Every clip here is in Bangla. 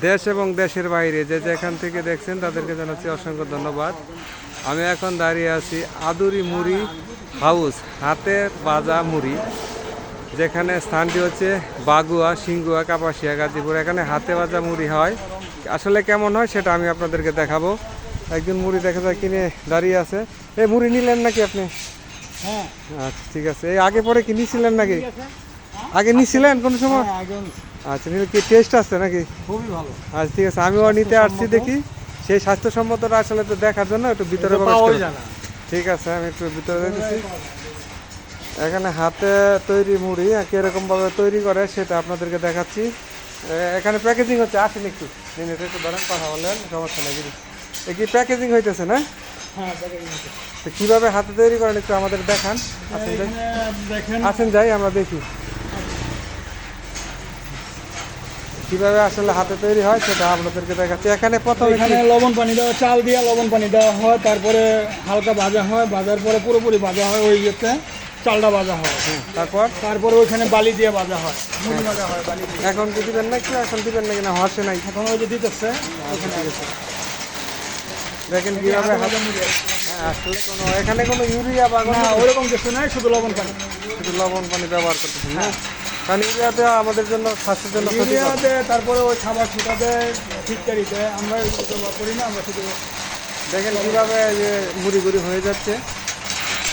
দেশ এবং দেশের বাইরে যে যেখান থেকে দেখছেন তাদেরকে জানাচ্ছি অসংখ্য ধন্যবাদ। আমি এখন দাঁড়িয়ে আছি আদুরি মুড়ি হাউস হাতের বাজা মুড়ি যেখানে স্থানটি হচ্ছে বাগুয়া সিঙ্গুয়া কাপাসিয়া গাজীপুর। এখানে হাতে বাজা মুড়ি হয়। আসলে কেমন হয় সেটা আমি আপনাদেরকে দেখাবো। একজন মুড়ি দেখা যায় কিনে দাঁড়িয়ে আছে। এই মুড়ি নিলেন নাকি আপনি? হ্যাঁ। আচ্ছা ঠিক আছে। এই আগে পরে কি নিছিলেন নাকি? আগে নিছিলেন কোন সময়? হ্যাঁ, আচ্ছা নিলে কি টেস্ট আছে নাকি? খুবই ভালো। আচ্ছা ঠিক আছে আমিও নিতে আসছি দেখি। সেই স্বাস্থ্যসম্মতটা আসলে তো দেখার জন্য একটু ভিতরে ঠিক আছে আমি একটু ভিতরে দেখেছি এখানে হাতে তৈরি মুড়ি কীরকম ভাবে তৈরি করে সেটা আপনাদেরকে দেখাচ্ছি। এখানে প্যাকেজিং হচ্ছে আসেন একটু। দিন একটু ধরেন কথা বললেন সমস্যা নেই এ কি প্যাকেজিং হইতেছে না? হ্যাঁ তো কীভাবে হাতে তৈরি করেন একটু আমাদের দেখান। আসেন যাই। আসেন যাই আমরা দেখি। কীভাবে আসলে হাতে তৈরি হয় সেটা আপনাদেরকে দেখাচ্ছি। এখানে প্রথমে এখানে লবণ পানি দেওয়া চাল দিয়ে লবণ পানি দেওয়া হয় তারপরে হালকা ভাজা হয় ভাজার পরে পুরোপুরি ভাজা হয় ওই ইয়েতে চালটা ভাজা হয়। তারপর? তারপরে ওইখানে বালি দিয়ে ভাজা হয় মুড়ি ভাজা হয় বালি দিয়ে। এখন কি দিবেন না কি? এখন দিবেন না হর্ষে নাই। এখন ওই যে দিতেছে ওখানে দেখেন কীভাবে হাতে হ্যাঁ, আসলে কোনো এখানে কোনো ইউরিয়া বা কোনো না ওরকম কিছু নাই শুধু লবণ পানি। শুধু লবণ পানি ব্যবহার করতেছেন না? কারণ ইউরিয়াতে আমাদের জন্য স্বাস্থ্যের জন্য ক্ষতিকর। ইউরিয়াতে তারপরে ওই খাবার ছিটাতে ফিটকারিতে আমরা এগুলো ব্যবহার করি না আমরা শুধু দেখেন কীভাবে যে মুড়ি গুড়ি হয়ে যাচ্ছে।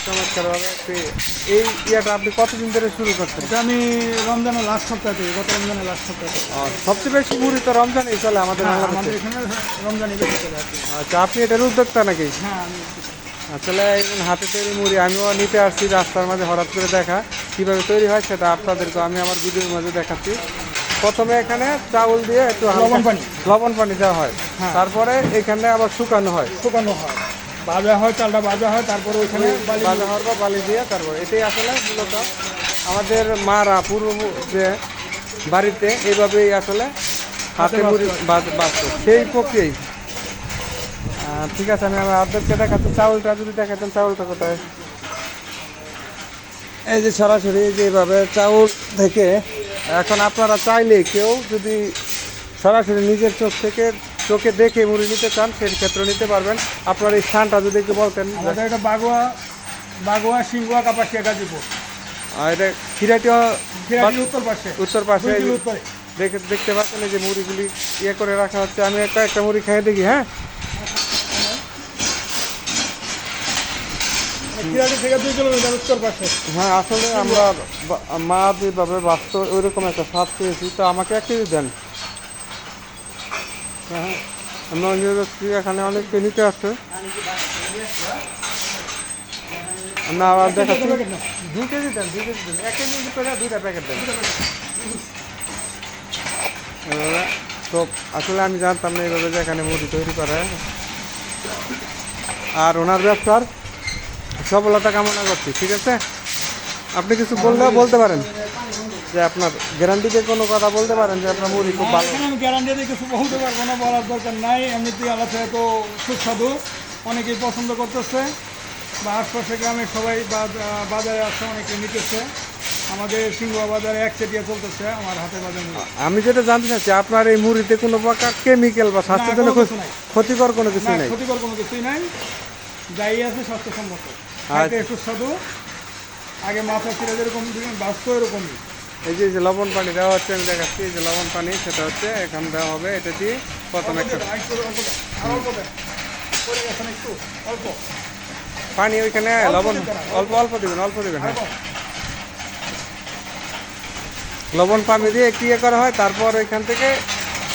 চমৎকারভাবে এই ইয়াটা আপনি কতদিন ধরে শুরু করছেন? এটা আমি রমজানের লাস্ট সপ্তাহ থেকে গত রমজানের লাস্ট সপ্তাহ সবচেয়ে বেশি মুড়ি তো রমজানেই চলে আমাদের হ্যাঁ, আমাদের এখানে রমজানই বেশি চলে আচ্ছা আপনি এটার উদ্যোক্তা নাকি? হ্যাঁ আমি আসলে এখন হাতে তৈরি মুড়ি আমিও নিতে আসছি রাস্তার মাঝে হঠাৎ করে দেখা। কীভাবে তৈরি হয় সেটা আপনাদেরকে আমি আমার ভিডিওর মাঝে দেখাচ্ছি। প্রথমে এখানে চাউল দিয়ে একটু লবণ পানি। লবণ পানি দেওয়া হয়। হ্যাঁ। তারপরে এখানে আবার শুকানো হয়। শুকানো হয়। ভাজা হয় চালটা ভাজা হয় তারপরে ওইখানে বাজা হওয়ার পর বালি দিয়ে তারপর এটাই আসলে মূলত আমাদের মারা পূর্ব যে বাড়িতে এইভাবেই আসলে হাতে মুড়ি বাজতো সেই প্রক্রিয়াই। ঠিক আছে আমি আমার আপনাদেরকে দেখাচ্ছি চাউলটা। যদি দেখাতেন চাউলটা কোথায়? এই যে সরাসরি যেভাবে চাউল থেকে এখন আপনারা চাইলে কেউ যদি সরাসরি নিজের চোখ থেকে চোখে দেখে মুড়ি নিতে চান সেই ক্ষেত্রে নিতে পারবেন। আপনার এই স্থানটা যদি একটু বলতেন। আমাদের এটা বাগুয়া বাগুয়া সিংগুয়া কাপাসিয়া গাজীপুর। আর এটা ফিরাটির উত্তর পাশে। উত্তর পাশে দেখতে পাচ্ছেন এই যে মুড়িগুলি ইয়ে করে রাখা হচ্ছে। আমি একটা একটা মুড়ি খেয়ে দেখি হ্যাঁ ফিরাটি থেকে দুই কিলোমিটার উত্তর পাশে হ্যাঁ আসলে আমরা মা যেভাবে বাস্ত ওইরকম একটা স্বাদ পেয়েছি। তো আমাকে এক কেজি দেন। হ্যাঁ আমরা এখানে অনেকে নিতে আসছে। আমরা আবার দেখাচ্ছি। দুই কেজি দেন দুই কেজি দেন। এক কেজি দুইটা প্যাকেট দেন। তো আসলে আমি জানতাম না এইভাবে যে এখানে মুড়ি তৈরি করে। আর ওনার ব্যবসার? সফলতা কামনা করছি ঠিক আছে? আপনি কিছু বললেও বলতে পারেন যে আপনার গ্যারান্টিতে কোনো কথা বলতে পারেন যে আপনার মুড়ি খুব ভালো। আমি গ্যারান্টি দিয়ে কিছু বলতে পারব না বলার দরকার নাই। এমনিতেই আলাদা তো সুস্বাদু অনেকেই পছন্দ করতেছে। বা আশপাশে গ্রামে সবাই বাজ- বাজারে আসছে অনেকে নিতেছে। আমাদের সিংহ বাজারে এক চেটিয়া চলতেছে আমার হাতে বাজার আমি যেটা জানতে চাচ্ছি আপনার এই মুড়িতে কোনো প্রকার কেমিক্যাল বা স্বাস্থ্যের জন্য। ক্ষতিকর কোনো কিছু নেই? ক্ষতিকর কোনো কিছুই নাই। যাই আছে স্বাস্থ্যসম্মত। খাইতে সুস্বাদু আগে মাথা ছিল যেরকম বাস্তব এরকমই। এই যে এই যে লবণ পানি দেওয়া হচ্ছে আমি দেখাচ্ছি এই যে লবণ পানি সেটা হচ্ছে এখানে দেওয়া হবে এটা দিয়ে প্রথম একটা একটু পানি ওইখানে লবণ অল্প অল্প দিবেন অল্প দিবেন হ্যাঁ। লবণ পানি দিয়ে একটু ইয়ে করা হয় তারপর ওইখান থেকে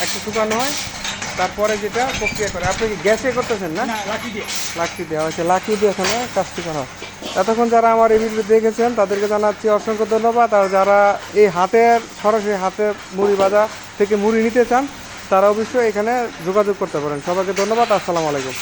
একটু শুকানো হয়। তারপরে যেটা প্রক্রিয়া করে। আপনি কি গ্যাসে করতেছেন না? লাকি দিয়ে। লাকি দেওয়া হয়েছে লাকি দিয়ে এখানে কাজটি করা হয়। এতক্ষণ যারা আমার এই ভিডিও দেখেছেন তাদেরকে জানাচ্ছি অসংখ্য ধন্যবাদ। আর যারা এই হাতের সরাসরি হাতে মুড়ি বাজা থেকে মুড়ি নিতে চান তারা অবশ্যই এখানে যোগাযোগ করতে পারেন। সবাইকে ধন্যবাদ আসসালামু আলাইকুম।